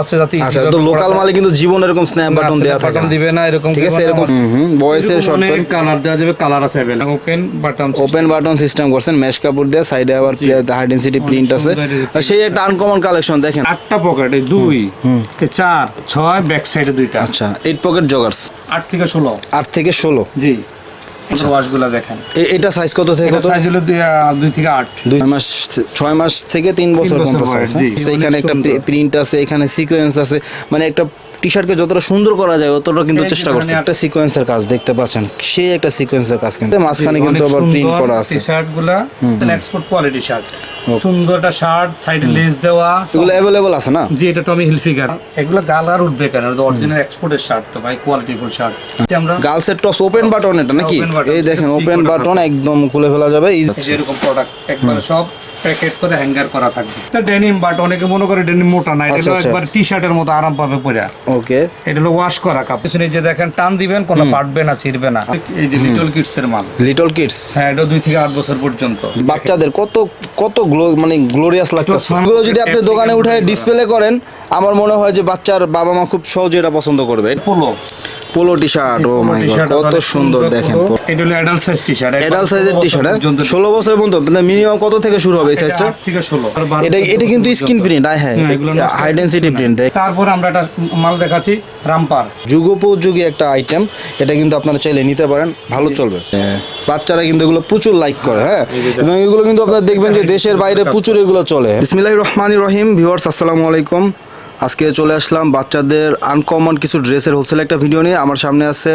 আছে যাতে আচ্ছা তো লোকাল মালে কিন্তু জীবন এরকম স্ন্যাপ বাটন দেওয়া থাকে না। দিবে না এরকম ঠিক আছে এরকম বয়সের শর্ট কালার দেওয়া যাবে কালার আছে available open button open button system করছেন মেশ কাপড় দিয়ে সাইডে আবার হাই ডেন্সিটি প্রিন্ট আছে সুন্দর আর সেই একটা আনকমন কালেকশন দেখেন আটটা পকেটে দুই কে চার ছয় ব্যাক সাইডে দুইটা আচ্ছা এইট পকেট জগার্স আট থেকে ষোলো আট থেকে ষোলো জি ওয়াশগুলো দেখেন। এটা সাইজ কত থেকে কত? সাইজ হলো মাস ছয় মাস থেকে তিন বছর পর্যন্ত হ্যাঁ? একটা প্রিন্ট আছে এখানে সিকোয়েন্স আছে। মানে একটা টি শার্টকে যতটা সুন্দর করা যায় অতটা কিন্তু চেষ্টা করছে। একটা সিকোয়েন্সের কাজ দেখতে পাচ্ছেন সেই একটা সিকোয়েন্সের কাজ কিন্তু। মাঝখানে কিন্তু আবার প্রিন্ট করা আছে। শার্টগুলা এক্সপোর্ট কোয়ালিটি শার্ট সুন্দর একটা শার্ট সাইডে লেস দেওয়া। এগুলো অ্যাভেলেবল আছে না? জি এটা টমি হিলফিগার এগুলো গাল আর উঠবে কেন? অরিজিনাল এক্সপোর্টের শার্ট তো ভাই কোয়ালিটি ফুল শার্ট আমরা গার্লসের টস ওপেন বাটন এটা নাকি? এই দেখেন ওপেন বাটন একদম খুলে ফেলা যাবে এই এই যে এরকম প্রোডাক্ট একবারে সব প্যাকেট করে হ্যাঙ্গার করা থাকবে। তা ডেনিম বাট অনেকে মনে করে ডেনিম মোটা না এটা আচ্ছা, আচ্ছা। একবার টি শার্টের মতো আরাম পাবে পরে ওকে। এটা হলো ওয়াশ করা কাপ পিছনে এই যে দেখেন টান দিবেন কোনো পাটবে না ছিড়বে না। এই যে লিটল কিডস এর মাল। লিটল কিডস হ্যাঁ এটা দুই থেকে আট বছর পর্যন্ত। বাচ্চাদের কত কত গ্লো মানে গ্লোরিয়াস লাগতেছে। এগুলো যদি আপনি দোকানে উঠে ডিসপ্লে করেন আমার মনে হয় যে বাচ্চার বাবা মা খুব সহজে এটা পছন্দ করবে। Polo. Polo T shirt oh my god কত সুন্দর দেখেন। এটা হলো অ্যাডাল্ট সাইজ টি শার্ট এডাল সাইজের টি শার্ট ষোলো বছর পর্যন্ত মিনিমাম কত থেকে শুরু হবে এই সাইজটা থেকে ষোলো এটা এটা কিন্তু স্কিন প্রিন্ট আয় হ্যাঁ হ্যাঁ, হাই ডেন্সিটি প্রিন্ট তারপর আমরা একটা মাল দেখাচ্ছি রামপার যুগোপযোগী একটা আইটেম এটা কিন্তু আপনারা চাইলে নিতে পারেন ভালো চলবে। বাচ্চারা কিন্তু এগুলো প্রচুর লাইক করে হ্যাঁ? এবং এগুলো কিন্তু আপনারা দেখবেন যে দেশের বাইরে প্রচুর এগুলো চলে। বিসমিল্লাহির রহমানির রহিম ভিউয়ার্স আসসালামু আলাইকুম। আজকে চলে আসলাম বাচ্চাদের আনকমন কিছু ড্রেসের হোলসেল একটা ভিডিও নিয়ে। আমার সামনে আছে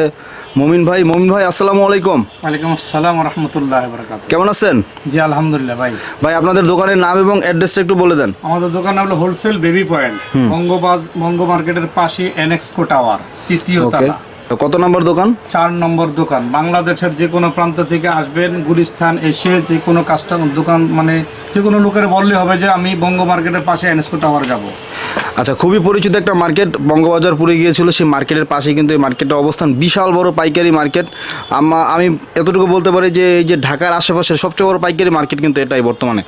মমিন ভাই। মমিন ভাই আসসালামু আলাইকুম। ওয়ালাইকুম আসসালাম রহমতুল্লাহ বরকাত কেমন আছেন? জি আলহামদুলিল্লাহ ভাই। ভাই আপনাদের দোকানের নাম এবং অ্যাড্রেসটা একটু বলে দেন। আমাদের দোকান হলো হোলসেল বেবি পয়েন্ট বঙ্গবাজ বঙ্গ মার্কেটের পাশে এনএক্সকো টাওয়ার তৃতীয় তলা। কত নম্বর দোকান? চার নম্বর দোকান। বাংলাদেশের যে কোনো প্রান্ত থেকে আসবেন গুলিস্থান এসে যে কোনো কাস্টমার দোকান মানে যে কোনো লোকের বললে হবে যে আমি বঙ্গ মার্কেটের পাশে এনএসকো টাওয়ার যাব। আচ্ছা খুবই পরিচিত একটা মার্কেট বঙ্গবাজার পুরে গিয়েছিল সেই মার্কেটের পাশে কিন্তু এই মার্কেটের অবস্থান। বিশাল বড় পাইকারি মার্কেট। আমা আমি এতটুকু বলতে পারি যে এই যে ঢাকার আশেপাশে সবচেয়ে বড় পাইকারি মার্কেট কিন্তু এটাই বর্তমানে।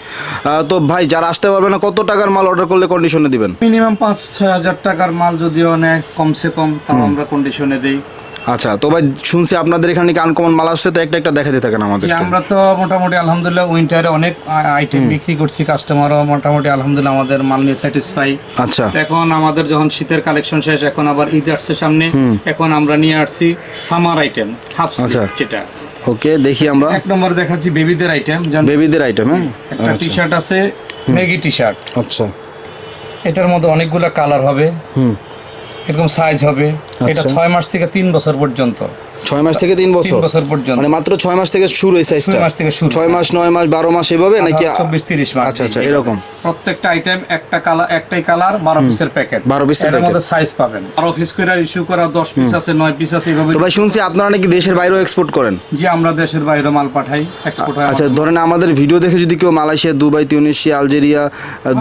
তো ভাই যারা আসতে পারবে না কত টাকার মাল অর্ডার করলে কন্ডিশনে দিবেন? মিনিমাম পাঁচ ছয় হাজার টাকার মাল যদিও নেয় কমসে কম তাও আমরা কন্ডিশনে দিই। আচ্ছা তো ভাই শুনছি আপনাদের এখানে কি আনকমন মাল আসছে? তো একটা একটা দেখাতে থাকেন আমাদের আমরা তো মোটামুটি আলহামদুলিল্লাহ উইন্টারে অনেক আইটেম বিক্রি করছি কাস্টমারও মোটামুটি আলহামদুলিল্লাহ আমাদের মাল নিয়ে স্যাটিসফাই আচ্ছা। এখন আমাদের যখন শীতের কালেকশন শেষ এখন আবার ঈদ আসছে সামনে এখন আমরা নিয়ে আসছি সামার আইটেম হাফ। যেটা। ওকে দেখি আমরা। এক নম্বর দেখাচ্ছি বেবিদের আইটেম বেবিদের আইটেম হ্যাঁ? একটা টি আচ্ছা। শার্ট আছে মেগি টি শার্ট আচ্ছা। এটার মধ্যে অনেকগুলো কালার হবে। হুম। এরকম সাইজ হবে এটা আচ্ছা। ছয় মাস থেকে তিন বছর পর্যন্ত ছয় মাস থেকে তিন বছর। বছর পর্যন্ত। মানে মাত্র ছয় মাস থেকে শুরু এই সাইজটা ছয় মাস থেকে শুরু। ছয় মাস নয় মাস বারো মাস এভাবে নাকি চব্বিশ তিরিশ মাস। আচ্ছা আচ্ছা এরকম। প্রত্যেকটা আইটেম একটা কালার একটাই কালার বারো পিসের প্যাকেট 12 পিসের মধ্যে সাইজ পাবেন। বারো পিস করে ইস্যু করা দশ পিস আছে নয় পিস আছে তো ভাই শুনছি আপনারা নাকি দেশের বাইরেও এক্সপোর্ট করেন? যে আমরা দেশের বাইরে মাল পাঠাই এক্সপোর্ট হয় আচ্ছা ধরেন আমাদের ভিডিও দেখে যদি কেউ Malaysia Dubai Tunisia Algeria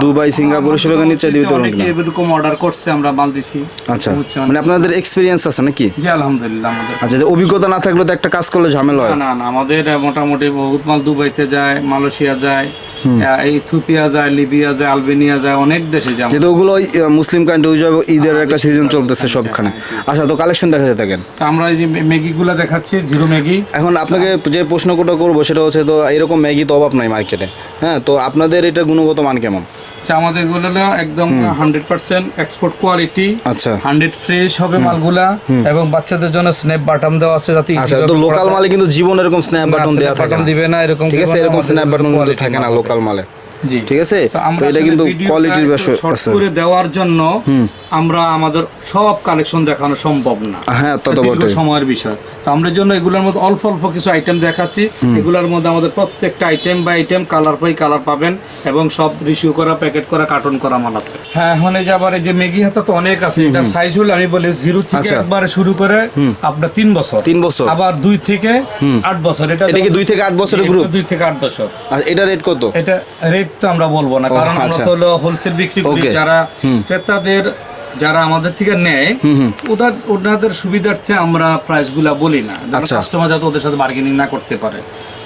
Dubai Singapore সেভাবে নিচে দিতে পারবেন অনেকে এরকম অর্ডার করছে আমরা মাল দিছি। আচ্ছা? মানে আপনাদের এক্সপিরিয়েন্স আছে নাকি? জি আলহামদুলিল্লাহ আমাদের আচ্ছা অভিজ্ঞতা না থাকলে তো একটা কাজ করলে ঝামেলা হয়। না না আমাদের মোটামুটি বহুত মাল দুবাইতে যায় মালয়েশিয়া যায় ইথিওপিয়া যায় লিবিয়া যায় আলবেনিয়া যায় অনেক দেশে যায়। যেহেতু ওগুলো মুসলিম কান্ট্রি ওই ঈদের একটা সিজন চলতেছে সবখানে। আচ্ছা তো কালেকশন দেখাতে থাকেন। তো আমরা এই যে ম্যাগি গুলা দেখাচ্ছি জিরো ম্যাগি। এখন আপনাকে যে প্রশ্নটা করব সেটা হচ্ছে তো এরকম ম্যাগি তো অভাব নাই মার্কেটে হ্যাঁ তো আপনাদের এটা গুণগত মান কেমন? আমাদেরগুলো একদম হান্ড্রেড পার্সেন্ট এক্সপোর্ট কোয়ালিটি আচ্ছা। হান্ড্রেড ফ্রেশ হবে মালগুলা এবং বাচ্চাদের জন্য স্ন্যাপ বাটন দেওয়া আছে যাতে আচ্ছা তো লোকাল মালে কিন্তু জীবন এরকম স্ন্যাপ বাটন দেওয়া থাকে না। দিবে না এরকম ঠিক আছে এরকম স্ন্যাপ বাটন থাকে না লোকাল মালে। জি। ঠিক আছে? তো এটা কিন্তু কোয়ালিটির বিষয় আছে। করে দেওয়ার জন্য আমরা আমাদের সব কালেকশন দেখানো সম্ভব না। হ্যাঁ তা তো বটে সময়ের বিষয়। তো আমরা জন্য এগুলোর মধ্যে অল্প অল্প কিছু আইটেম দেখাচ্ছি। এগুলোর মধ্যে আমাদের প্রত্যেকটা আইটেম বা আইটেম কালার পাই কালার পাবেন এবং সব রিসিউ করা প্যাকেট করা কার্টন করা মাল আছে। হ্যাঁ এখন এই যে আবার এই যে ম্যাগি হাতা তো অনেক আছে। এটা সাইজ হলো আমি বলি জিরো থেকে আচ্ছা। একবারে শুরু করে আপনার তিন বছর। তিন বছর। আবার দুই থেকে আট বছর। এটা এটা কি দুই থেকে আট বছরের গ্রুপ দুই থেকে আট বছর। আচ্ছা এটা রেট কত? এটা রেট তো আমরা বলব না কারণ আমরা আচ্ছা। তো হলো হোলসেল বিক্রি করি। যারা ক্রেতাদের যারা আমাদের থেকে নেয় ওদের ওনাদের সুবিধার্থে আমরা প্রাইসগুলা বলি না। আচ্ছা। কাস্টমার যাতে ওদের সাথে বার্গেনিং না করতে পারে।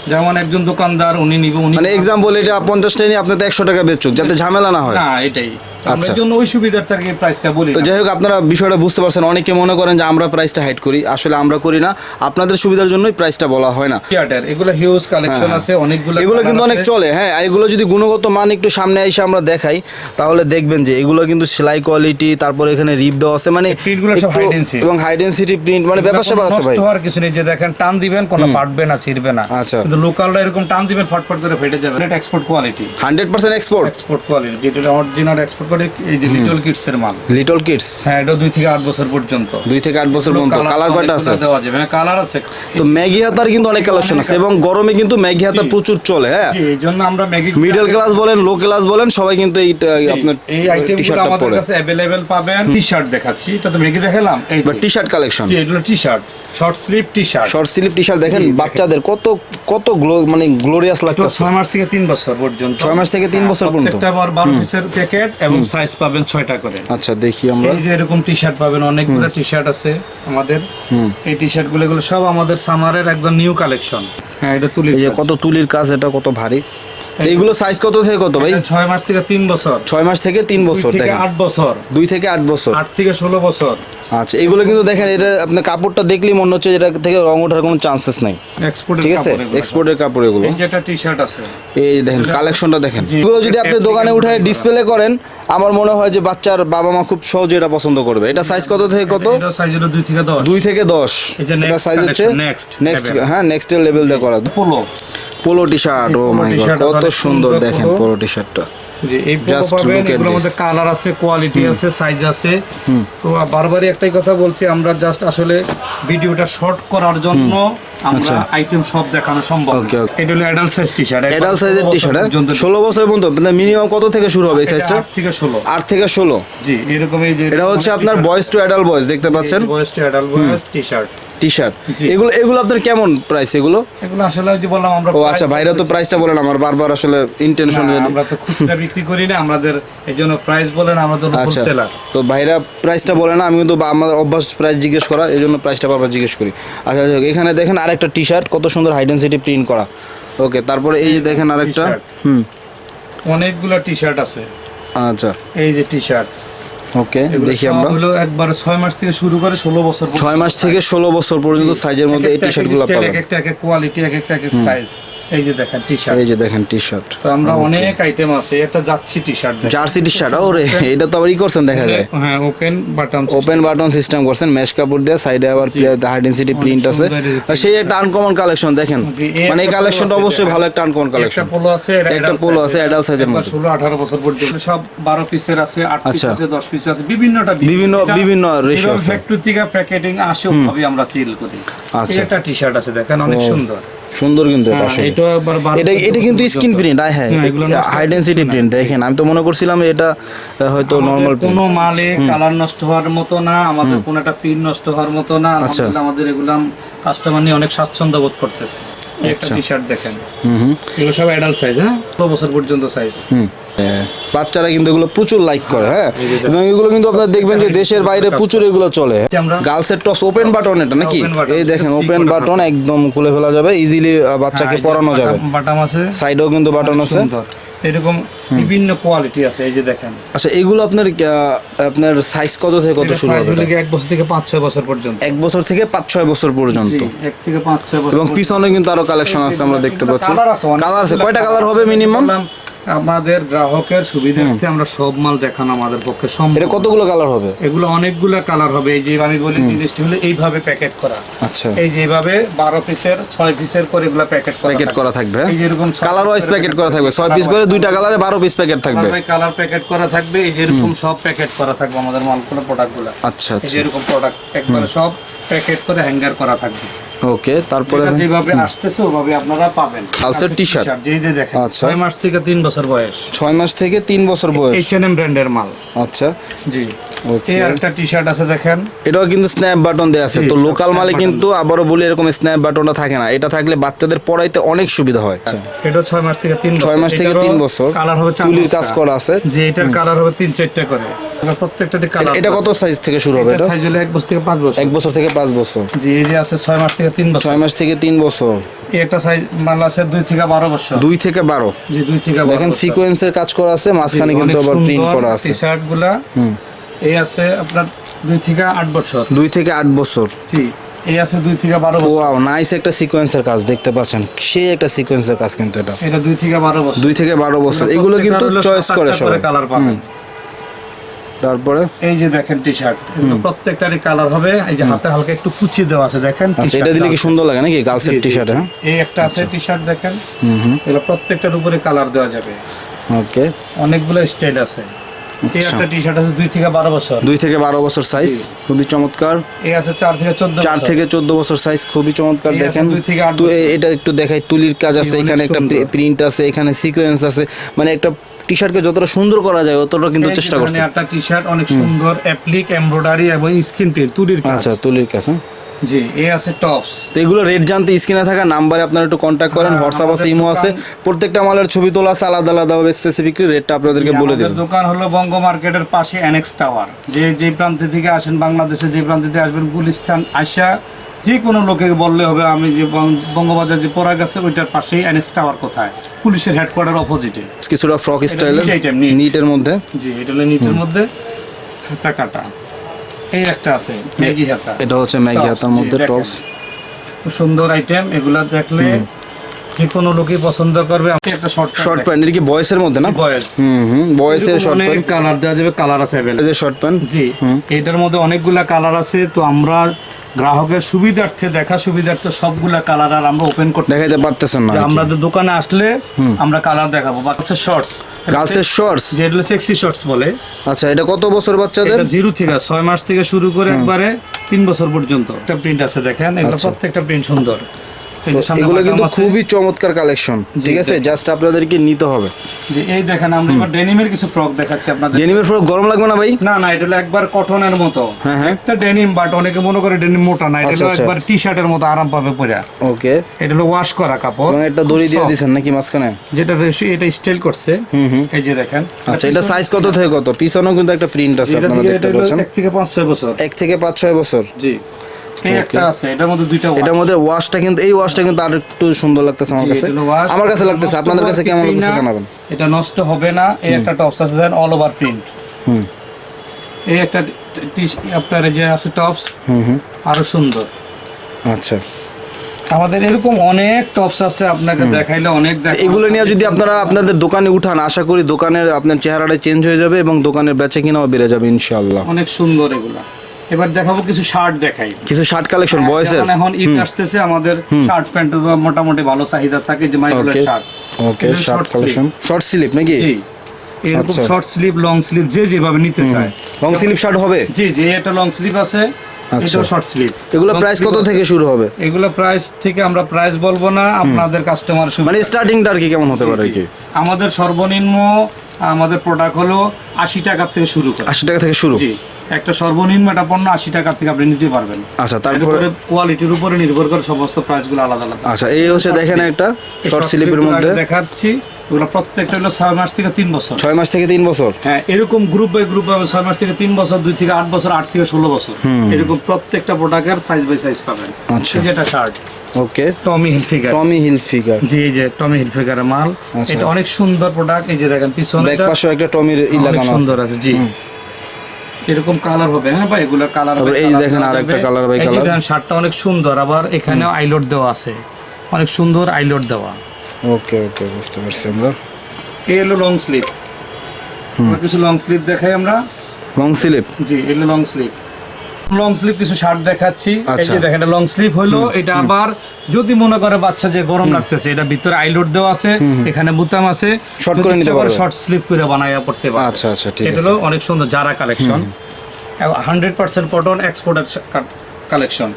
যেমন একজন দোকানদার উনি নিবে উনি মানে এক্সাম্পল এটা পঞ্চাশ টাকা আপনি তো একশো টাকা বেচুক যাতে ঝামেলা না হয়। না এটাই। আচ্ছা। জন্য ওই সুবিধার থেকে প্রাইসটা বলি তো যাই হোক আপনারা বিষয়টা বুঝতে পারছেন। অনেকে মনে করেন যে আমরা প্রাইসটা হাইড করি। আসলে আমরা করি না। আপনাদের সুবিধার জন্যই প্রাইসটা বলা হয় না। থিয়েটার এগুলো হিউজ কালেকশন হ্যাঁ। আছে অনেকগুলো এগুলো কিন্তু অনেক চলে। হ্যাঁ এগুলো যদি গুণগত মান একটু সামনে এসে আমরা দেখাই তাহলে দেখবেন যে এগুলো কিন্তু সেলাই কোয়ালিটি তারপর এখানে রিপ দেওয়া আছে। মানে প্রিন্টগুলো সব একটু- high এবং হাই ডেন্সিটি প্রিন্ট মানে ব্যাপার স্যাপার আছে ভাই। হওয়ার কিছু নেই। যে দেখেন টান দিবেন কোনো ফাটবে না ছিড়বে না। আচ্ছা। কিন্তু লোকালটা এরকম টান দিবেন ফটফট করে ফেটে যাবে। এটা export quality hundred percent export export quality যেটা অরিজিনাল এক্সপোর্ট করে এই যে লিটল কিডস এর মাল। লিটল কিডস হ্যাঁ এটা দুই থেকে আট বছর পর্যন্ত। দুই থেকে আট বছর পর্যন্ত। কালার কয়টা আছে? দেওয়া যাবে। হ্যাঁ কালার আছে। তো ম্যাগি হাতার কিন্তু অনেক কালেকশন আছে। এবং গরমে কিন্তু ম্যাগি হাতা প্রচুর চলে হ্যাঁ? জি, এই জন্য আমরা ম্যাগি মিডল ক্লাস বলেন লো ক্লাস বলেন সবাই কিন্তু এই আপনার এই আইটেমগুলো আমাদের কাছে অ্যাভেলেবেল পাবেন। টি শার্ট দেখাচ্ছি। এটা তো মেঘে দেখালাম। এই টি শার্ট কালেকশন জি এগুলো T shirt short sleeve T shirt short sleeve T shirt দেখেন। বাচ্চাদের কত কত গ্লো মানে গ্লোরিয়াস লাগতেছে। ছয় মাস থেকে তিন বছর পর্যন্ত। ছয় মাস থেকে তিন বছর পর্যন্ত। প্রত্যেকটা আবার বারো পিসের প্যাকেট এবং সাইজ পাবেন ছয়টা করে। আচ্ছা দেখি আমরা। এই যে এরকম টি শার্ট পাবেন অনেকগুলো টি শার্ট আছে আমাদের। এই টি শার্টগুলো সব আমাদের সামারের একদম নিউ কালেকশন হ্যাঁ এটা তুলি এই কত তুলির কাজ এটা কত ভারী? এইগুলো সাইজ কত থেকে কত ভাই? ছয় মাস থেকে তিন বছর। ছয় মাস থেকে তিন বছর থেকে দেখেন। আট বছর। দুই থেকে আট বছর। আট থেকে ষোলো বছর। আচ্ছা এগুলো কিন্তু দেখেন এটা আপনার কাপড়টা দেখলেই মনে হচ্ছে এটা থেকে রং ওঠার কোনো চান্সেস নাই। ঠিক আছে? এক্সপোর্টের কাপড় এগুলো এই টি শার্ট আছে। এই দেখেন কালেকশনটা দেখেন। এগুলো যদি আপনি দোকানে উঠায় ডিসপ্লে করেন আমার মনে হয় যে বাচ্চার বাবা মা খুব সহজে এটা পছন্দ করবে। এটা সাইজ কত থেকে কত? সাইজ হলো দুই থেকে দশ। দুই থেকে দশ। এটা সাইজ হচ্ছে next নেক্সট হ্যাঁ নেক্সট লেভেল দিয়ে করা। Polo polo T shirt oh my god কত সুন্দর দেখেন পোলো টি। শার্টটা যে এই এগুলোর মধ্যে কালার আছে কোয়ালিটি আছে সাইজ আছে। তো বারবারই একটাই কথা বলছি আমরা জাস্ট আসলে ভিডিওটা শর্ট করার জন্য আমরা আইটেম সব দেখানো সম্ভব। আচ্ছা। Okay, okay. এটা হলো অ্যাডাল্ট সাইজ টি শার্ট এডাল সাইজের টি শার্ট ষোলো বছর পর্যন্ত মিনিমাম কত থেকে শুরু হবে এই সাইজটা আট থেকে ষোলো। আট থেকে ষোলো। জি এরকম যে এটা হচ্ছে আপনার বয়েজ টু অ্যাডাল্ট বয়েজ দেখতে পাচ্ছেন? Boys to adult boys T shirt T shirt এগুলো এগুলো আপনার কেমন প্রাইস এগুলো? এগুলো আসলে যে বললাম আমরা ও আচ্ছা ভাইরা তো প্রাইসটা বলেন আমার বারবার আসলে ইন্টেনশন আমরা তো খুচরা বিক্রি করি না আমাদের এই জন্য প্রাইস বলেন আমরা তো আচ্ছা। হোলসেলার তো ভাইরা প্রাইসটা বলে না আমি কিন্তু আমার অভ্যাস প্রাইস জিজ্ঞেস করা এই জন্য প্রাইসটা বারবার জিজ্ঞেস করি। আচ্ছা আচ্ছা এখানে দেখেন আরেকটা টি শার্ট কত সুন্দর হাই ডেন্সিটি প্রিন্ট করা। ওকে তারপরে এই যে দেখেন আরেকটা। হুম। অনেকগুলো টি শার্ট আছে। আচ্ছা। এই যে টি শার্ট ওকে দেখি আমরা। হলো একবার 6 মাস থেকে শুরু করে ষোলো বছর পর্যন্ত। ছয় মাস থেকে ষোলো বছর পর্যন্ত সাইজের মধ্যে এই টি শার্টগুলো পাবেন। এক একটা এক কোয়ালিটি এক একটা এক এক সাইজ এই যে দেখেন টি শার্ট এই যে দেখেন টি শার্ট তো আমরা অনেক আইটেম আছে একটা যাচ্ছি T shirt jersey T shirt ওরে এটা তো আবার ই করছেন দেখা যায়। হ্যাঁ open button open button system করছেন মেশ কাপড় দিয়ে সাইডে আবার হাই ডেন্সিটি প্রিন্ট আছে। সেই একটা আনকমন কালেকশন দেখেন। মানে এই কালেকশনটা অবশ্যই ভালো একটা আনকমন একটা কালেকশন পোলো আছে একটা polo আছে, এর। মধ্যে। ষোলো আঠারো বছর পর্যন্ত। সব বারো পিসের আছে আট পিস। আছে দশ পিস আছে বিভিন্নটা বিভিন্ন- বিভিন্ন ratio আছে। ফ্যাক্টরি থেকে প্যাকেটিং আসে ওভাবে আমরা সিল করি। আচ্ছা। একটা টি শার্ট আছে দেখেন অনেক সুন্দর। সুন্দর কিন্তু এটা হ্যাঁ, আসলে। এটা এটা কিন্তু স্ক্রিন প্রিন্ট আয় হ্যাঁ এগুলো হাই ডেন্সিটি প্রিন্ট দেখেন আমি তো মনে করছিলাম এটা হয়তো নরমাল কোনো মালে কালার নষ্ট হওয়ার মতো না আমাদের কোনো একটা প্রিন্ট নষ্ট হওয়ার মতো না। আচ্ছা। আমাদের এগুলাম কাস্টমার নিয়ে অনেক স্বাচ্ছন্দ্য বোধ করতেছে। একটা আচ্ছা। টি শার্ট দেখেন। হুম হুম। এগুলো সব অ্যাডাল্ট সাইজ হ্যাঁ? ষোলো বছর পর্যন্ত সাইজ বাচ্চারা কিন্তু এগুলো প্রচুর লাইক করে হ্যাঁ? এবং এগুলো কিন্তু আপনারা দেখবেন যে দেশের বাইরে প্রচুর এগুলো চলে। গার্লসের টপস ওপেন বাটন এটা নাকি? এই দেখেন ওপেন বাটন একদম খুলে ফেলা যাবে ইজিলি বাচ্চাকে পরানো যাবে। বাটাম আছে। সাইডেও কিন্তু বাটন আছে। সুন্দর। এরকম বিভিন্ন কোয়ালিটি আছে এই যে দেখেন। আচ্ছা এগুলো আপনার আপনার সাইজ কত থেকে কত শুরু হবে এটা? এক বছর থেকে পাঁচ ছয় বছর পর্যন্ত। এক বছর থেকে পাঁচ ছয় বছর পর্যন্ত। জি, এক থেকে পাঁচ ছয় বছর এবং পিছনে কিন্তু আরও কালেকশন আছে আমরা দেখতে পাচ্ছি। কালার আছে কয়টা কালার হবে মিনিমাম আমাদের গ্রাহকের সুবিধার্থে আমরা সব মাল দেখানো আমাদের পক্ষে সম্ভব এটা কতগুলো কালার হবে? এগুলো অনেকগুলো কালার হবে। এই যে আমি বলি জিনিসটি হলো এইভাবে প্যাকেট করা। আচ্ছা। এই যে এইভাবে বারো পিসের ছয় পিসের করে এগুলো প্যাকেট করা প্যাকেট করা থাকবে এই যে এরকম কালার ওয়াইজ প্যাকেট করা থাকবে। ছয় পিস করে দুইটা কালারে বারো পিস প্যাকেট থাকবে। কালার প্যাকেট করা থাকবে। এই যে এরকম সব প্যাকেট করা থাকবে আমাদের মালগুলো প্রোডাক্টগুলো আচ্ছা এই আচ্ছা। যে এরকম প্রোডাক্ট একবারে সব প্যাকেট করে হ্যাঙ্গার করা থাকবে। ওকে তারপরে? যেভাবে আসতেছে ওভাবে আপনারা পাবেন। Pulsar টি শার্ট যেই যে দেখেন। আচ্ছা। ছয় মাস থেকে তিন বছর বয়স। ছয় মাস থেকে তিন বছর বয়স। এইচ এন এম ব্র্যান্ডের মাল। আচ্ছা। জি. এই টি শার্ট আছে দেখেন। এটাও কিন্তু স্ন্যাপ বাটন দেওয়া আছে। তো লোকাল মালে কিন্তু আবারও বলি এরকম স্ন্যাপ বাটনটা থাকে না। এটা থাকলে বাচ্চাদের পড়াইতে অনেক সুবিধা হয়। আচ্ছা এটা ছয় মাস থেকে তিন ছয় মাস থেকে তিন বছর। কালার হবে কাজ করা আছে। যে এটার কালার হবে তিন চারটা করে। প্রত্যেকটা কালার এটা- কত সাইজ থেকে শুরু হবে এটা সাইজ হলো এক বছর থেকে পাঁচ বছর। এক বছর থেকে পাঁচ বছর। জি এই যে আছে ছয় মাস থেকে তিন বছর। ছয় মাস থেকে তিন বছর। একটা সাইজ মাল আছে দুই থেকে বারো বছর। দুই থেকে বারো। জি দুই থেকে দেখেন সিকোয়েন্সের কাজ করা আছে মাঝখানে কিন্তু আবার প্রিন্ট করা আছে। গুলা। এই আছে আপনার দুই থেকে আট বছর। দুই থেকে আট বছর? জি এই আছে দুই থেকে বারো বছর। ওয়াও নাইস একটা সিকোয়েন্সের কাজ দেখতে পাচ্ছেন। সেই একটা সিকোয়েন্সের কাজ কিন্তু এটা। এটা দুই থেকে বারো বছর। দুই থেকে বারো বছর। এগুলো কিন্তু চয়েস করে সবাই। কালার পাবেন। তারপরে? এই যে দেখেন টি শার্ট প্রত্যেকটারই কালার হবে। এই যে হাতে হালকা একটু কুচি দেওয়া আছে দেখেন আচ্ছা এটা দিলে কি সুন্দর লাগে নাকি গার্লসের টি শার্ট হ্যাঁ? এই একটা আছে টি শার্ট দেখেন। এগুলো প্রত্যেকটার উপরে কালার দেওয়া যাবে। ওকে অনেকগুলো স্টাইল আছে। আচ্ছা। একটা টি শার্ট আছে দুই থেকে বারো বছর। দুই থেকে বারো বছর সাইজ খুবই চমৎকার। এই আছে চার থেকে চোদ্দ চার বছর। থেকে চোদ্দ বছর সাইজ খুবই চমৎকার দেখেন। এটা একটু দেখাই তুলির কাজ আছে এখানে একটা প্রিন্ট আছে এখানে সিকোয়েন্স আছে। মানে একটা টি শার্টকে যতটা সুন্দর করা যায় ততটা কিন্তু চেষ্টা দেখেন, করছে। একটা টি শার্ট অনেক সুন্দর অ্যাপ্লিক এমব্রয়ডারি এবং স্কিন প্রিন্ট তুলির কাজ। আচ্ছা তুলির কাজ হ্যাঁ। জি এই আছে টপস তো এগুলো রেট জানতে স্ক্রিনে থাকা নাম্বারে আপনারা একটু কন্ট্যাক্ট করেন হ্যাঁ, হোয়াটসঅ্যাপ আছে ইমো আছে। প্রত্যেকটা মালের ছবি তোলা আছে আলাদা আলাদাভাবে স্পেসিফিকলি রেটটা আপনাদেরকে বলে দেবেন দোকান হলো বঙ্গ মার্কেটের পাশে অ্যানেক্স টাওয়ার যে যে প্রান্ত থেকে আসেন বাংলাদেশে যে প্রান্ত থেকে আসবেন গুলিস্তান আইসা যে কোনো লোকে বললে হবে আমি যে বঙ্গবাজার যে পড়া গেছে ওইটার পাশেই অ্যানেক্স টাওয়ার কোথায়? পুলিশের হেডকোয়ার্টার অপোজিটে কিছুটা ফ্রক স্টাইলের। নিটের মধ্যে। জি এটা হলো নিচের মধ্যে কাটা এই একটা আছে ম্যাগি হাতা। এটা হচ্ছে ম্যাগি হাতার মধ্যে। টপস সুন্দর আইটেম এগুলা দেখলে যে কোনো লোকই পছন্দ করবে? একটা শর্ট শর্ট প্যান্ট এটা কি বয়েসের মধ্যে না? বয়েস। হুম হুম বয়েসের শর্ট প্যান্ট কালার দেওয়া যাবে কালার আছে available। যে শর্ট প্যান্ট জি এটার মধ্যে অনেকগুলা কালার আছে তো আমরা গ্রাহকের সুবিধার্থে দেখা সুবিধার্থে সবগুলা কালার আর আমরা ওপেন করতে দেখাইতে পারতেছেন না যে আমাদের দোকানে আসলে আমরা কালার দেখাবো বাচ্চা শর্টস গার্লসের শর্টস যেগুলো সেক্সি শর্টস বলে। আচ্ছা এটা কত বছর বাচ্চাদের? জিরো থেকে ছয় মাস থেকে শুরু করে একবারে তিন বছর পর্যন্ত। একটা প্রিন্ট আছে দেখেন। এগুলো আচ্ছা। প্রত্যেকটা প্রিন্ট সুন্দর। এগুলো কিন্তু খুবই চমৎকার কালেকশন ঠিক আছে? জাস্ট আপনাদেরকে নিতে হবে। যে এই দেখেন আমরা এবার ডেনিমের কিছু ফ্রক দেখাচ্ছি আপনাদের। ডেনিমের ফ্রক গরম লাগবে না ভাই? না না এটা হলো একবার কটনের মতো। হ্যাঁ, হ্যাঁ। একটা ডেনিম বাট অনেকে মনে করে ডেনিম মোটা না এটা আচ্ছা, আচ্ছা। একবার টি শার্টের মতো আরাম পাবে পরে। ওকে এটা হলো ওয়াশ করা কাপড়। এবং একটা দড়ি দিয়ে Soft। নাকি মাঝখানে? যেটা এটা স্টাইল করছে। এই যে দেখেন। আচ্ছা এটা সাইজ কত থেকে কত? পিছনেও কিন্তু একটা প্রিন্ট আছে এটা আপনারা দেখতে পাচ্ছেন। এক থেকে পাঁচ ছয় বছর। এক থেকে পাঁচ ছয় বছর। জি। এই একটা আছে এটার মধ্যে দুইটা এটার মধ্যে ওয়াশটা কিন্তু এই ওয়াশটা কিন্তু আর একটু সুন্দর লাগতেছে আমার কাছে। এটা হলো wash। আমার কাছে লাগতেছে আপনাদের কাছে কেমন লাগতেছে জানাবেন? এটা নষ্ট হবে না এই একটা টপস আছে দেন অল ওভার প্রিন্ট হুম। এই একটা আপনার যে আছে টপস হুম হুম। আরও সুন্দর। আচ্ছা। আমাদের এরকম অনেক টপস আছে আপনাকে দেখাইলে অনেক এগুলো নিয়ে যদি আপনারা আপনাদের দোকানে উঠান আশা করি দোকানের আপনার চেহারাটা চেঞ্জ হয়ে যাবে এবং দোকানের বেচা কিনাও বেড়ে যাবে ইনশাআল্লাহ। অনেক সুন্দর এগুলা। এবার দেখাবো কিছু শার্ট দেখাই। কিছু শার্ট কালেকশন বয়সের এখন ঈদ আসতেছে আমাদের শার্ট প্যান্ট মোটামুটি ভালো চাহিদা থাকে যে okay shirt okay shirt collection short slip নাকি? জি। এরকম আচ্ছা। শর্ট স্লিভ লং স্লিভ যে যেভাবে নিতে চায়। লং স্লিপ শার্ট হবে? জি জি এটা লং স্লিভ আছে আচ্ছা। এটাও শর্ট স্লিভ এগুলো প্রাইস কত থেকে শুরু হবে? এগুলো প্রাইস থেকে আমরা প্রাইস বলব না আপনাদের কাস্টমার মানে স্টার্টিংটা আর কি কেমন হতে পারে কি? আমাদের সর্বনিম্ন আমাদের প্রোডাক্ট হলো আশি টাকার থেকে শুরু করে। আশি টাকা থেকে শুরু। জি। একটা সর্বনিম্ন একটা পণ্য আশি টাকার থেকে আপনি নিতে পারবেন। আচ্ছা তারপরে কোয়ালিটির উপরে নির্ভর করে সমস্ত প্রাইসগুলো আলাদা আলাদা। আচ্ছা এই হচ্ছে দেখেন একটা শর্ট স্লিপের মধ্যে। দেখাচ্ছি ওগুলো প্রত্যেকটা হলো ছয় মাস থেকে তিন বছর। ছয় মাস থেকে তিন বছর। হ্যাঁ এরকম গ্রুপ বাই গ্রুপ ছয় মাস থেকে তিন বছর দুই থেকে আট বছর আট থেকে ষোলো বছর। এরকম প্রত্যেকটা প্রোডাক্টের সাইজ বাই সাইজ পাবেন। আচ্ছা। যেটা shirt okay Tommy Hilfiger Tommy Hilfiger জি এই যে টমি হিলফিগারের মাল। আচ্ছা। এটা অনেক সুন্দর প্রোডাক্ট এই যে দেখেন পিছনে ব্যাক পাশে একটা টমির ই লাগানো আছে। সুন্দর আছে জি। এরকম কালার হবে হ্যাঁ ভাই? এগুলো কালার হবে এই দেখেন আরেকটা কালার ভাই কালার দেখেন শার্টটা অনেক সুন্দর আবার এখানেও আইলোড দেওয়া আছে। অনেক সুন্দর আইলোড দেওয়া। ওকে ওকে বুঝতে পারছি আমরা। এই হলো লং স্লিপ কিছু লং স্লিপ দেখাই আমরা। লং স্লিপ জি এগুলো লং স্লিভ লং স্লিভ কিছু শার্ট দেখাচ্ছি। এই আচ্ছা। যে দেখেন এটা লং স্লিভ হলো এটা আবার যদি মনে করে বাচ্চা যে গরম লাগতেছে এটা ভিতরে আইলোড দেওয়া আছে এখানে বুতাম আছে। Short করে নিতে পারবে। শর্ট স্লিভ করে বানায়া পড়তে পারবে। আচ্ছা আচ্ছা ঠিক আছে। হলো অনেক সুন্দর যারা কালেকশন হান্ড্রেড পার্সেন্ট কটন এক্সপোর্টের কালেকশন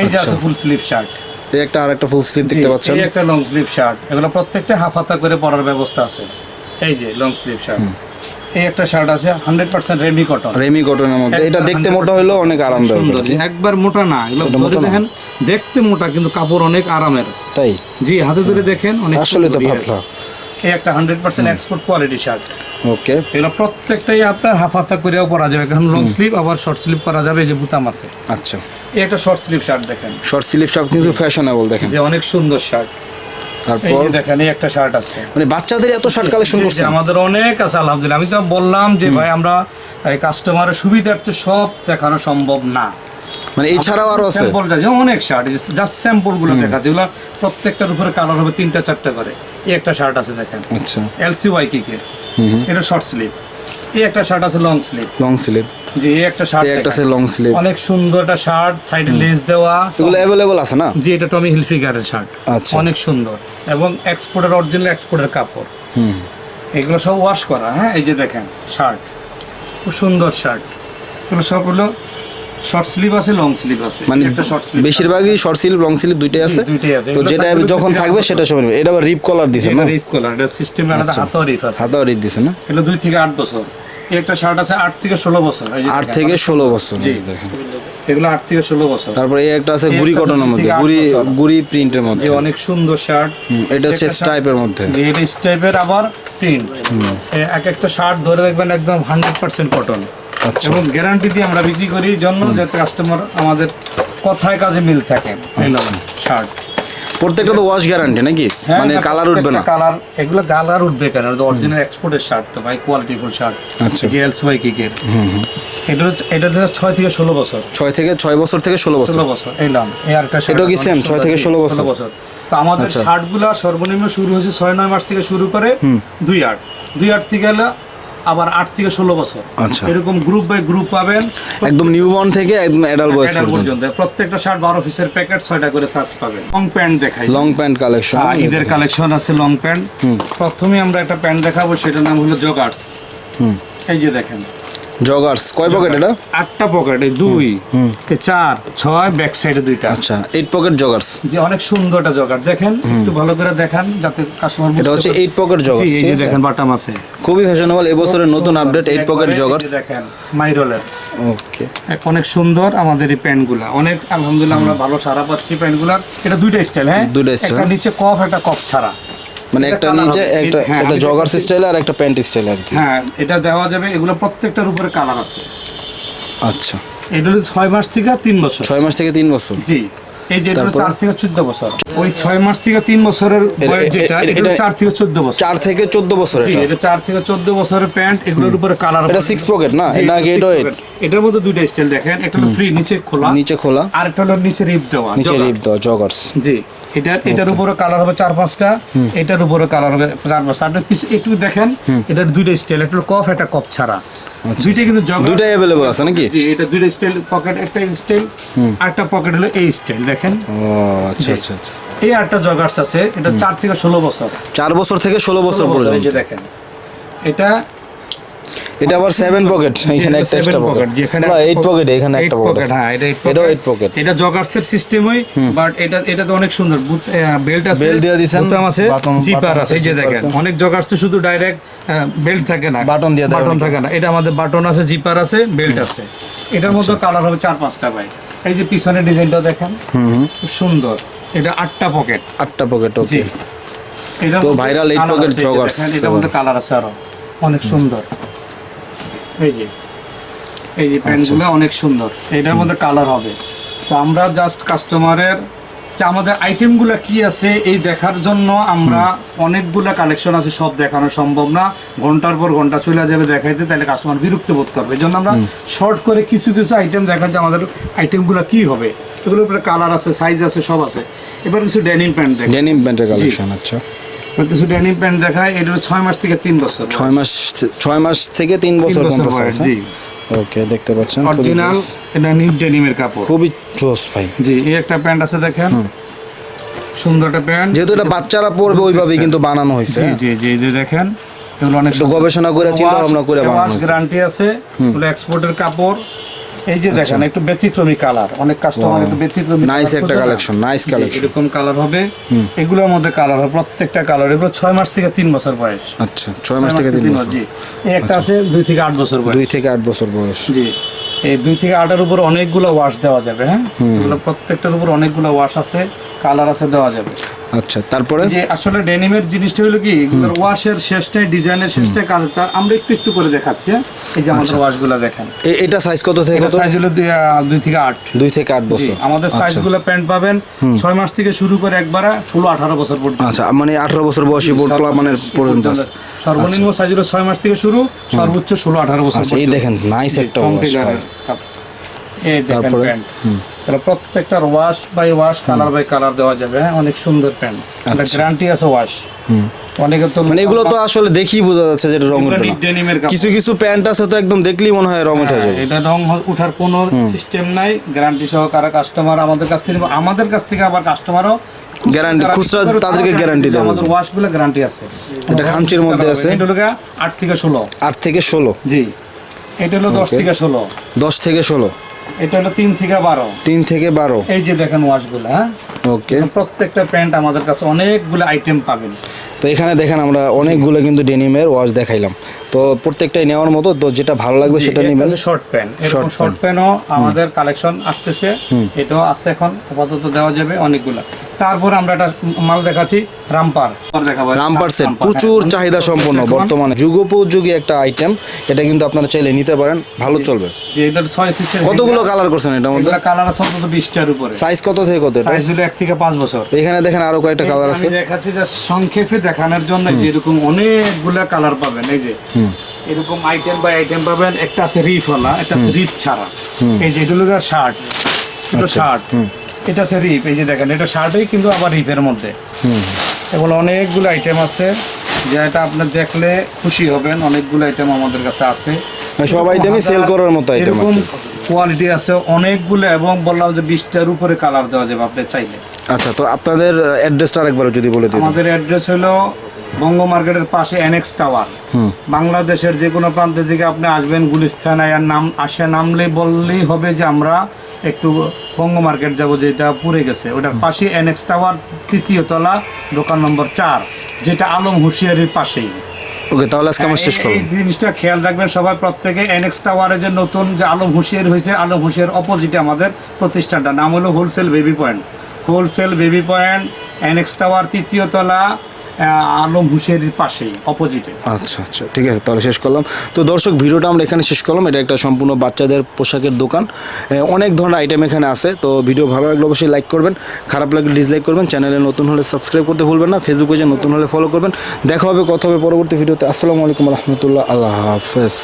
এই যে। আছে ফুল স্লিভ শার্ট এই একটা আর একটা ফুল স্লিপ দেখতে পাচ্ছেন। এই একটা লং স্লিভ শার্ট এগুলো প্রত্যেকটা হাফ হাতা করে পরার ব্যবস্থা আছে। এই যে লং স্লিভ শার্ট এই একটা শার্ট আছে hundred percent ramie cotton ramie কটনের মধ্যে। এটা দেখতে মোটা হলেও অনেক আরামদায়ক। একবার মোটা না এগুলো ধরে দেখেন দেখতে মোটা কিন্তু কাপড় অনেক আরামের। তাই? জি হাতে ধরে দেখেন অনেক আসলে তো পাতলা। এই একটা hundred percent export quality shirt okay এগুলো প্রত্যেকটাই আপনার হাফ হাতা করেও পরা যাবে কারণ লং স্লিভ আবার শর্ট স্লিভ করা যাবে যে বুতাম আছে। আচ্ছা। এই একটা শর্ট স্লিভ শার্ট দেখেন। শর্ট স্লিভ শার্ট কিন্তু ফ্যাশনেবল দেখেন। যে অনেক সুন্দর শার্ট তারপর? দেখেন একটা শার্ট আছে। মানে বাচ্চাদের এত শার্ট কালেকশন জি, আমাদের অনেক আছে আলহামদুলিল্লাহ। আমি তো বললাম যে ভাই আমরা কাস্টমারের সুবিধার্থে সব দেখানো সম্ভব না। মানে এছাড়াও আরও আছে? স্যাম্পল আছে অনেক শার্ট জাস্ট স্যাম্পলগুলো দেখা যেগুলো প্রত্যেকটার উপরে কালার হবে তিনটা চারটা করে। এই একটা শার্ট আছে দেখেন। আচ্ছা। এলসি ওয়াই কিকের হুম এটা শর্ট স্লিভ এই একটা শার্ট আছে লং স্লিভ লং স্লিভ জি একটা শার্ট একটা আছে লং স্লিভ অনেক সুন্দর একটা শার্ট সাইডে লেস দেওয়া। এগুলো অ্যাভেলেবল আছে না? জি এটা টমি হিলফিগারের শার্ট আচ্ছা। অনেক সুন্দর। এবং এক্সপোর্টের অরিজিনাল এক্সপোর্টের কাপড়। হুম। এগুলো সব ওয়াশ করা হ্যাঁ? এই যে দেখেন শার্ট খুব সুন্দর শার্ট এগুলো সব হলো শর্ট স্লিভ আছে লং স্লিভ আছে। মানে একটা শর্ট স্লিভ বেশিরভাগই শর্ট স্লিভ লং স্লিভ দুইটাই আছে? দুইটাই আছে। তো যেটা যখন থাকবে সেটা সময় নেবে। এটা আবার রিপ কলার দিছে না? এটা রিপ কলার এটা সিস্টেম আলাদা আচ্ছা। হাতেও রিপ আছে। হাতাও রিপ দিছে না? এগুলো দুই থেকে আট বছর। একটা শার্ট আছে আট থেকে ষোলো বছর। এই যে আট থেকে ষোলো বছর। দেখেন। এগুলো আট থেকে ষোলো বছর। তারপরে এই একটা আছে গুড়ি কটনের মধ্যে গুড়ি গুড়ি প্রিন্টের মধ্যে। অনেক সুন্দর শার্ট। এটা হচ্ছে একটা স্ট্রাইপের মধ্যে। এটা স্টাইপের আবার প্রিন্ট এক একটা শার্ট ধরে দেখবেন একদম হান্ড্রেড পার্সেন্ট কটন আচ্ছা। এবং গ্যারান্টি দিয়ে আমরা বিক্রি করি জন্য যাতে কাস্টমার আমাদের কথায় কাজে মিল থাকে। শার্ট। প্রত্যেকটা তো ওয়াশ গ্যারান্টি নাকি? হ্যাঁ, মানে কালার উঠবে না। কালার এগুলো কালার উঠবে কেন? অরিজিনাল এক্সপোর্টের শার্ট তো ভাই কোয়ালিটি ফুল শার্ট আচ্ছা। জেএলস ওয়াই কিকের। এটা এটা ছয় থেকে ষোলো বছর। ছয় থেকে ছয় বছর থেকে ষোলো বছর। ষোলো বছর এই আরেকটা শার্ট এটাও কি same? ছয় থেকে ষোলো বছর? বছর। তো আমাদের আচ্ছা। শার্টগুলো সর্বনিম্ন শুরু হয়েছে ছয় নয় মাস থেকে শুরু করে দুই আট। দুই আট থেকে আবার আট থেকে ষোলো বছর। আচ্ছা। এরকম গ্রুপ বাই গ্রুপ পাবেন। একদম নিউবর্ন থেকে একদম অ্যাডাল্ট বয়স পর্যন্ত। প্রত্যেকটা শার্ট বারো পিসের প্যাকেট ছয়টা করে সার্চ পাবেন। লং প্যান্ট দেখাই। লং প্যান্ট কালেকশন ঈদের কালেকশন আছে লং প্যান্ট প্রথমে আমরা একটা প্যান্ট দেখাবো সেটার নাম হলো জগার্স হুম। এই যে দেখেন। জগার্স কয় পকেট এটা? আটটা পকেটে দুই এ চার ছয় ব্যাক সাইডে দুইটা। আচ্ছা এইট পকেট জগার্স যে অনেক সুন্দর একটা জগার দেখেন একটু ভালো করে দেখান যাতে কাস্টমার এটা হচ্ছে এইট পকেট জগার্স এই যে দেখেন বাটাম আছে। খুবই ফ্যাশনেবল এবছরের নতুন আপডেট এইট পকেট জগার্স দেখেন মাইরোলের ওকে অনেক সুন্দর আমাদের এই প্যান্টগুলা। অনেক আলহামদুলিল্লাহ আমরা ভালো সারা পাচ্ছি প্যান্টগুলার। এটা দুইটা স্টাইল হ্যাঁ? দুইটা স্টাইল একটা নিচে কফ একটা কফ ছাড়া। মানে একটা নিচে একটা হ্যাঁ, একটা আমি জগার্স স্টাইল আর একটা প্যান্ট স্টাইল আর কি। হ্যাঁ এটা দেওয়া যাবে। এগুলো প্রত্যেকটার উপরে কালার আছে। আচ্ছা। এটা হলো ছয় মাস থেকে তিন বছর। ছয় মাস থেকে তিন বছর। জি। এই যে এটা চার থেকে চোদ্দ বছর। ওই ছয় মাস থেকে তিন বছরের যেটা এটা- এটা চার থেকে চোদ্দ বছর। চার থেকে চোদ্দ বছর জি এটা। এটা চার থেকে চোদ্দ বছরের প্যান্ট এগুলোর উপরে কালার এটা সিক্স পকেট না? না এইট ও এইট এটার মধ্যে দুইটা স্টাইল দেখেন। একটা হলো ফ্রি নিচে খোলা। নিচে খোলা। আর একটা হলো নিচে রিপ দেওয়া নিচে রিপ দেওয়া জগার্স জি। এটার এটার উপরে কালার হবে চার পাঁচটা এটার উপরে কালার হবে চার পাঁচটা। আপনি একটু দেখেন এটার দুইটা স্টাইল একটা কফ একটা কপ ছাড়া। দুইটা কিন্তু দুইটাই অ্যাভেলেবল আছে নাকি? জি এটা দুইটা স্টাইল পকেট একটা স্টাইল আরেকটা পকেট হলো এই স্টাইল দেখেন। ও আচ্ছা আচ্ছা আচ্ছা। এই আরেকটা জগার্স আছে এটা চার থেকে ষোলো বছর। চার বছর থেকে ষোলো বছর পর্যন্ত। দেখেন। এটা এটা আবার সেভেন পকেট এখানে একটা এক্সট্রা পকেট যেখানে না এইট পকেট এখানে একটা পকেট হ্যাঁ এটা এটাও এইট পকেট এটা জগার্সের সিস্টেমই বাট এটা এটা তো অনেক সুন্দর বেল্ট আছে Belt দিয়ে দিছেন, বোতাম আছে জিপার আছে এই যে দেখেন অনেক জগার্স তো শুধু ডাইরেক্ট বেল্ট থাকে না Button দিয়ে বাটন থাকে না। এটা আমাদের বাটন আছে জিপার আছে বেল্ট আছে। এটার মধ্যে আচ্ছা। কালার হবে চার পাঁচটা ভাই। এই যে পিছনের ডিজাইনটা দেখেন খুব সুন্দর। এটা আটটা পকেট আটটা পকেট ওকে তো মধ্যে viral eight colour pocket আছে, এই যে joggers। দেখেন, এটার মধ্যে কালার আছে আরও। অনেক সুন্দর। এই যে এই যে প্যান্টগুলো অনেক সুন্দর। এটার মধ্যে কালার হবে। তো আমরা জাস্ট কাস্টমারের যে আমাদের আইটেমগুলো কি আছে এই দেখার জন্য আমরা অনেকগুলা কালেকশন আছে সব দেখানো সম্ভব না। ঘণ্টার পর ঘণ্টা চলে যাবে দেখাইতে তাহলে কাস্টমার বিরক্ত বোধ করবে। এই জন্য আমরা শর্ট করে কিছু কিছু আইটেম দেখা যে আমাদের আইটেমগুলো কি হবে। এগুলোর উপরে কালার আছে সাইজ আছে সব আছে। এবার কিছু ডেনিম প্যান্ট দেখ। ডেনিম প্যান্টের কালেকশন আচ্ছা। কিছু ডেনিম প্যান্ট দেখায় এটা ছয় মাস থেকে তিন বছর ছয় মাস ছয় মাস থেকে তিন বছর জি। হ্যাঁ? ওকে দেখতে পাচ্ছেন অরিজিনাল এটা নিউ ডেনিমের কাপড়। খুবই জোস ভাই। জি এই একটা প্যান্ট আছে দেখেন। সুন্দর একটা প্যান্ট যেহেতু এটা বাচ্চারা পরবে ওইভাবেই কিন্তু বানানো হয়েছে জি জি জি দেখেন এগুলো অনেক গবেষণা করে চিন্তা ভাবনা করে বানানো হয়েছে। গ্যারান্টি আছে। এক্সপোর্টের কাপড়। এই যে দেখেন একটু ব্যতিক্রমী কালার অনেক কাস্টমার একটু ব্যতিক্রমী Nice একটা খোঁজে না? collection, nice জি, collection. এরকম কালার হবে। এগুলোর মধ্যে কালার হবে প্রত্যেকটা কালার এগুলো ছয় মাস থেকে তিন বছর বয়স। আচ্ছা মাস থেকে তিন বছর। আচ্ছা। জি এই একটা আছে দুই থেকে আট বছর বয়স। দুই থেকে আট বছর বয়স। জি এই দুই থেকে আটের উপর অনেকগুলো ওয়াশ দেওয়া যাবে হ্যাঁ? এগুলো প্রত্যেকটার উপর অনেকগুলো ওয়াশ আছে কালার আছে দেওয়া যাবে। আচ্ছা তারপরে? যে আসলে ডেনিমের জিনিসটা হলো কি এগুলোর ওয়াশের শেষটাই ডিজাইনের শেষটাই কাজ তার আমরা একটু একটু করে দেখাচ্ছি হ্যাঁ? এই যে আচ্ছা। আমাদের ওয়াশগুলো দেখেন। এ- এটা সাইজ কত থেকে কত? সাইজ হলো দুই আহ, দুই থেকে আট। দুই থেকে আট জি, বছর। আমাদের সাইজগুলো প্যান্ট পাবেন ছয় মাস থেকে শুরু করে একবার ষোলো আঠারো বছর পর্যন্ত। আচ্ছা মানে আঠারো বছর বয়সী বোর্ড মানে পর্যন্ত আছে। সর্বনিম্ন সাইজ হলো ছয় মাস থেকে শুরু সর্বোচ্চ ষোলো আঠারো বছর আচ্ছা এই দেখেন নাইস একটা ওয়াশ দেখেন তারপরে? প্যান্ট এটা প্রত্যেকটার wash by wash colour by colour দেওয়া যাবে হ্যাঁ? অনেক সুন্দর প্যান্ট এটা আচ্ছা। গ্যারান্টি আছে ওয়াশ অনেকে তো মানে এগুলো তো আসলে দেখেই বোঝা যাচ্ছে যে রং কাপড়। কিছু কিছু প্যান্ট আছে তো একদম দেখলেই মনে হয় রং উঠে হ্যাঁ, যাবে। এটা রং উঠার কোনো সিস্টেম নাই। গ্যারান্টি সহকারে কাস্টমার আমাদের কাছ থেকে আমাদের কাছ থেকে আবার কাস্টমারও Guarantee, খুচরা তাদেরকে guarantee দেবে। আমাদের ওয়াশগুলো গ্যারান্টি আছে। এটা খামচির মধ্যে আছে। এটা হলো গিয়ে আট থেকে ষোলো। আট থেকে ষোলো। জি। এটা হলো দশ Okay. থেকে ষোলো। দশ থেকে ষোলো। এটা হলো তিন থেকে বারো। তিন থেকে বারো। এই যে দেখেন ওয়াশগুলো হ্যাঁ? ওকে। প্রত্যেকটা প্যান্ট আমাদের কাছে অনেকগুলো আইটেম পাবেন। তো এখানে দেখেন আমরা অনেকগুলো কিন্তু ডেনিমের ওয়াশ দেখাইলাম। তো প্রত্যেকটাই নেওয়ার মতো তো যেটা ভালো লাগবে সেটা নেবেন। শর্ট প্যান্ট শর্ট শর্ট প্যান্টও আমাদের কালেকশন আসতেছে। এটাও আছে এখন আপাতত দেওয়া যাবে অনেকগুলা। তারপর আমরা একটা মাল দেখাচ্ছি রামপার। রামপার সেট প্রচুর হ্যাঁ। চাহিদা সম্পন্ন বর্তমানে যুগোপযোগী একটা আইটেম এটা কিন্তু আপনারা চাইলে নিতে পারেন ভালো চলবে। যে এটা ছয় কতগুলো কালার করছেন এটার মধ্যে? কালার আছে অন্তত বিশটার উপরে। সাইজ কত থেকে কত সাইজ হলো এক থেকে পাঁচ বছর। এখানে দেখেন আরও কয়েকটা কালার আছে আমি দেখাচ্ছি যে সংক্ষেপে দেখানোর জন্য যে এরকম অনেকগুলা কালার পাবেন এই যে। এরকম আইটেম বাই আইটেম পাবেন একটা আছে রিফ ওয়ালা একটা আছে রিফ ছাড়া। এই যে এটা হলো শার্ট এটা শার্ট এটা আছে রিপ এই যে দেখেন এটা শার্টই কিন্তু আবার রিপের মধ্যে। এগুলো অনেকগুলো আইটেম আছে যেটা আপনি দেখলে খুশি হবেন অনেকগুলো আইটেম আমাদের কাছে আছে। মানে সব আইটেমই সেল করার মতো আইটেম এরকম কোয়ালিটি আছে অনেকগুলো এবং বললাম যে বিশটার উপরে কালার দেওয়া যাবে আপনি চাইলে। আচ্ছা তো আপনাদের অ্যাড্রেসটা আরেকবার যদি বলে দিন আমাদের অ্যাড্রেস হলো বঙ্গ মার্কেটের পাশে এনএক্স টাওয়ার বাংলাদেশের যে কোনো প্রান্ত থেকে আপনি আসবেন গুলিস্তান আর নাম আসে নামলে বললেই হবে যে আমরা একটু বঙ্গ মার্কেট যাব যেটা পুড়ে গেছে। ওটার পাশে এনএক্স টাওয়ার তৃতীয় তলা দোকান নম্বর চার যেটা আলম হুঁশিয়ারির পাশেই। ওকে তাহলে আজকে আমরা শেষ এই- করব। এই জিনিসটা খেয়াল রাখবেন সবাই প্রত্যেকে এনএক্স টাওয়ারে যে নতুন যে আলম হুঁশিয়ারি হয়েছে আলম হুঁশিয়ার অপোজিটে আমাদের প্রতিষ্ঠানটা নাম হলো wholesale baby point wholesale baby point NX tower তৃতীয় তলা আলম হুসের পাশে অপোজিটে আচ্ছা আচ্ছা ঠিক আছে, তাহলে শেষ করলাম। তো দর্শক, ভিডিওটা আমরা এখানে শেষ করলাম। এটা একটা সম্পূর্ণ বাচ্চাদের পোশাকের দোকান। অনেক ধরনের আইটেম এখানে আছে। তো ভিডিও ভালো লাগলে অবশ্যই লাইক করবেন। খারাপ লাগলে ডিসলাইক করবেন। চ্যানেলে নতুন হলে সাবস্ক্রাইব করতে ভুলবেন না। ফেসবুক পেজে নতুন হলে ফলো করবেন। দেখা হবে, কথা হবে পরবর্তী ভিডিওতে। আসসালামু আলাইকুম রহমতুল্লাহ। আল্লাহ হাফেজ।